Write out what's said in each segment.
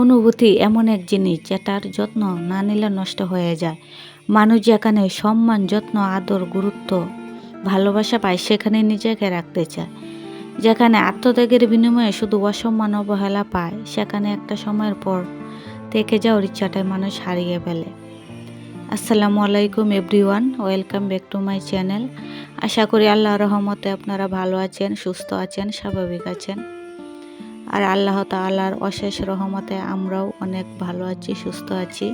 অনুভূতি এমন এক জিনিস যেটার যত্ন না নিলে নষ্ট হয়ে যায়। মানুষ যেখানে সম্মান, যত্ন, আদর, গুরুত্ব, ভালোবাসা পায় সেখানে নিজেকে রাখতে চায়। যেখানে আত্মত্যাগের বিনিময়ে শুধু অসম্মান, অবহেলা পায়, সেখানে একটা সময়ের পর থেকে যাওয়ার ইচ্ছাটাই মানুষ হারিয়ে ফেলে। আসসালামু আলাইকুম everyone, welcome back to my channel. আশা করি আল্লাহ রহমতে আপনারা ভালো আছেন, সুস্থ আছেন, স্বাভাবিক আছেন। আর আল্লাহ তাআলার অশেষ রহমতে আমরাও অনেক ভালো আছি, সুস্থ আছি।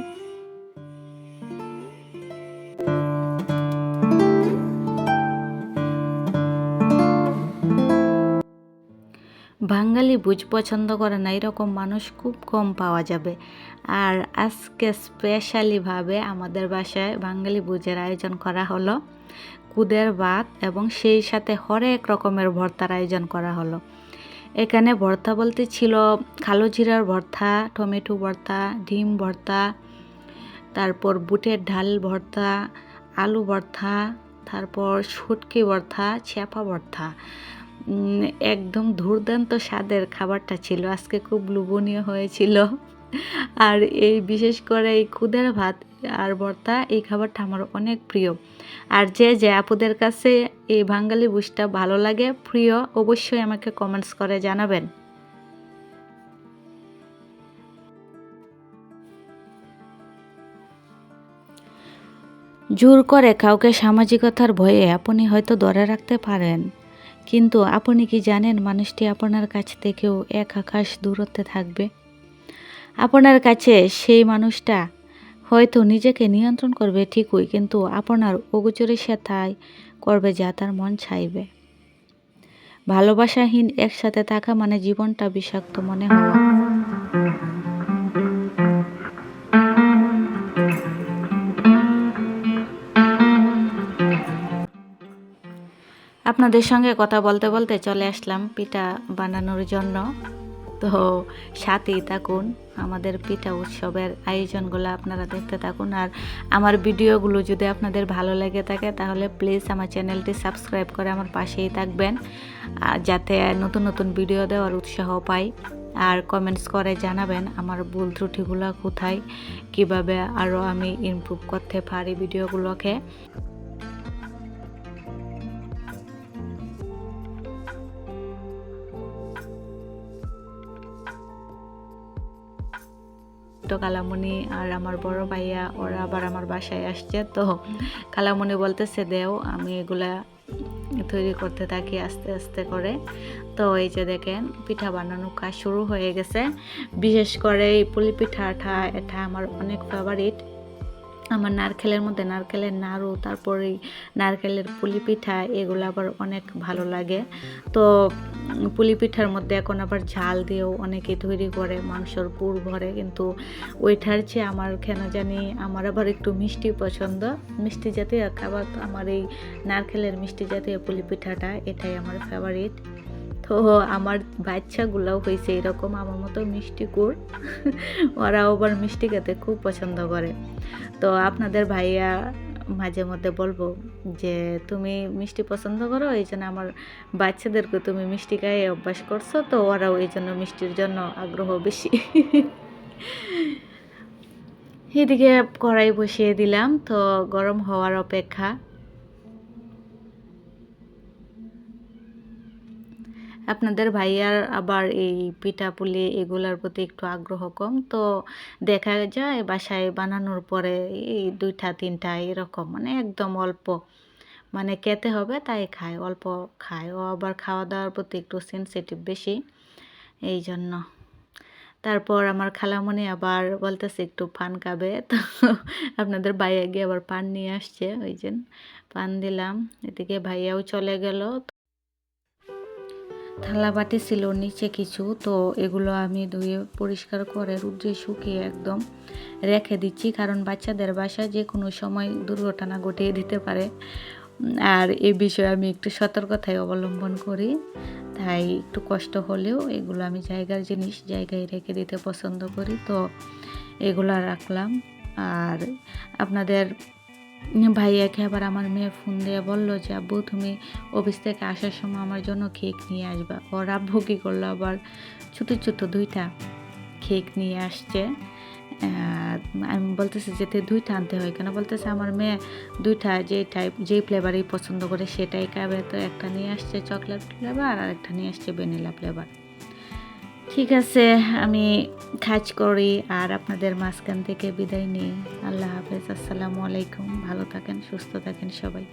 বাঙালি বুঝ পছন্দ করে না, এরকম মানুষ খুব কম পাওয়া যাবে। আর আজকে স্পেশালিভাবে আমাদের বাসায় বাঙালি বুঝের আয়োজন করা হলো, কুদের ভাত এবং সেই সাথে হরেক রকমের ভর্তার আয়োজন করা হলো। এখানে ভর্তা বলতে ছিল কালো জিরার ভর্তা, টমেটো ভর্তা, ডিম ভর্তা, তারপর বুটের ডাল ভর্তা, আলু ভর্তা, তারপর শুটকি ভর্তা ছেপা ভর্তা। একদম দুর্দান্ত স্বাদের খাবারটা ছিল। আজকে খুব লোভনীয় হয়েছিল। আর এই বিশেষ করে এই খুদের ভাত আর ভর্তা, এই খাবারটা আমার অনেক প্রিয়। আর যে যে আপুদের কাছে এই বাঙালি বুসটা ভালো লাগে, প্রিয়, অবশ্যই আমাকে কমেন্টস করে জানাবেন। জোর করে কাউকে সামাজিকতার ভয়ে আপনি হয়তো ধরে রাখতে পারেন, কিন্তু আপনি কি জানেন মানুষটি আপনার কাছ থেকেও এক আকাশ দূরত্বে থাকবে? আপনার কাছে সেই মানুষটা হয়তো নিজেকে নিয়ন্ত্রণ করবে ঠিকই, কিন্তু আপনার অগোচরে সে করবে যা তার মন চাইবে। ভালোবাসাহীন একসাথে থাকা মানে জীবনটা বিষাক্ত মনে হওয়া আপনাদের সঙ্গে কথা বলতে বলতে চলে আসলাম পিঠা বানানোর জন্য। তো সাথেই থাকুন। আমাদের পিঠা উৎসবের আয়োজনগুলো আপনারা দেখতে থাকুন। আর আমার ভিডিওগুলো যদি আপনাদের ভালো লেগে থাকে, তাহলে প্লিজ আমার চ্যানেলটি সাবস্ক্রাইব করে আমার পাশেই থাকবেন যাতে নতুন নতুন ভিডিও দেওয়ার উৎসাহ পাই। আর কমেন্টস করে জানাবেন আমার ভুল ত্রুটিগুলো কোথায়, কীভাবে আরও আমি ইমপ্রুভ করতে পারি ভিডিওগুলোকে। তো কালামণি আর আমার বড় ভাইয়া, ওরা আবার আমার বাসায় আসছে। তো কালামণি বলতেছে, দেও, আমি এগুলা তৈরি করতে থাকি আস্তে আস্তে করে। তো এই যে দেখেন, পিঠা বানানো কাজ শুরু হয়ে গেছে। বিশেষ করে এই পুলি পিঠাটা এটা আমার অনেক ফেভারিট আমার নারকেলের মধ্যে নারকেলের নাড়ু, তারপরে নারকেলের পুলি পিঠা এগুলো আবার অনেক ভালো লাগে। তো পুলি পিঠার মধ্যে এখন আবার ঝাল দিয়েও অনেকে তৈরি করে, মাংসর পুর ভরে, কিন্তু ওইটার চেয়ে আমার কেন জানি আমার আবার একটু মিষ্টি পছন্দ। মিষ্টি জাতীয় খাবার, আমার এই নারকেলের মিষ্টি জাতীয় পুলি পিঠাটা এটাই আমার ফেভারিট তো আমার বাচ্চাগুলোও হয়েছে এরকম, আমার মতো মিষ্টি কুড় ওরাও আবার মিষ্টি খেতে খুব পছন্দ করে। তো আপনাদের ভাইয়া মাঝে মধ্যে বলব যে, তুমি মিষ্টি পছন্দ করো, এই জন্য আমার বাচ্চাদেরকে তুমি মিষ্টি খাইয়ে অভ্যাস করছ, তো ওরাও এই জন্য মিষ্টির জন্য আগ্রহ বেশি। এদিকে কড়াই বসিয়ে দিলাম, তো গরম হওয়ার অপেক্ষা। আপনাদের ভাইয়ার আবার এই পিঠা পুলি এগুলার প্রতি একটু আগ্রহ কম। তো দেখা যায় বাসায় বানানোর পরে এই দুইটা, তিনটা এরকম মানে একদম অল্প মানে খেতে হবে তাই খায়, অল্প খায়। ও আবার খাওয়া দাওয়ার প্রতি একটু সেন্সিটিভ বেশি, এই জন্য। তারপর আমার খালামণি আবার বলতেছে একটু পান খাবে। তো আপনাদের ভাইয়া গিয়ে আবার পান নিয়ে আসছে, ওই জন্য পান দিলাম। এদিকে ভাইয়াও চলে গেল থালা বাটি ছিল নিচে কিছু, তো এগুলো আমি ধুয়ে পরিষ্কার করে রুদ্রে শুকিয়ে একদম রেখে দিচ্ছি। কারণ বাচ্চাদের বাসায় যে কোনো সময় দুর্ঘটনা ঘটিয়ে দিতে পারে। আর এ বিষয়ে আমি একটু সতর্কতায় অবলম্বন করি। তাই একটু কষ্ট হলেও এগুলো আমি জায়গার জিনিস জায়গায় রেখে দিতে পছন্দ করি। তো এগুলো রাখলাম। আর আপনাদের ভাইয়াকে আবার আমার মেয়ে ফোন দিয়ে বলল যে, আব্বু, তুমি অফিস থেকে আসার সময় আমার জন্য কেক নিয়ে আসবা। ওর আব্বু কী করল? আবার ছোটো ছোটো দুইটা কেক নিয়ে আসছে। আমি বলতেছি যেতে দুইটা আনতে হয় কেন? বলতেছে, আমার মেয়ে দুইটা যে টাইপ যেই ফ্লেভারই পছন্দ করে সেটাই খাবে। তো একটা নিয়ে আসছে চকলেট ফ্লেভার আর একটা নিয়ে আসছে ভ্যানিলা ফ্লেভার ঠিক আছে, আমি কাজ করি আর আপনাদের মাঝখান থেকে বিদায় নিই। আল্লাহ হাফেজ, আসসালামু আলাইকুম। ভালো থাকেন, সুস্থ থাকেন সবাই।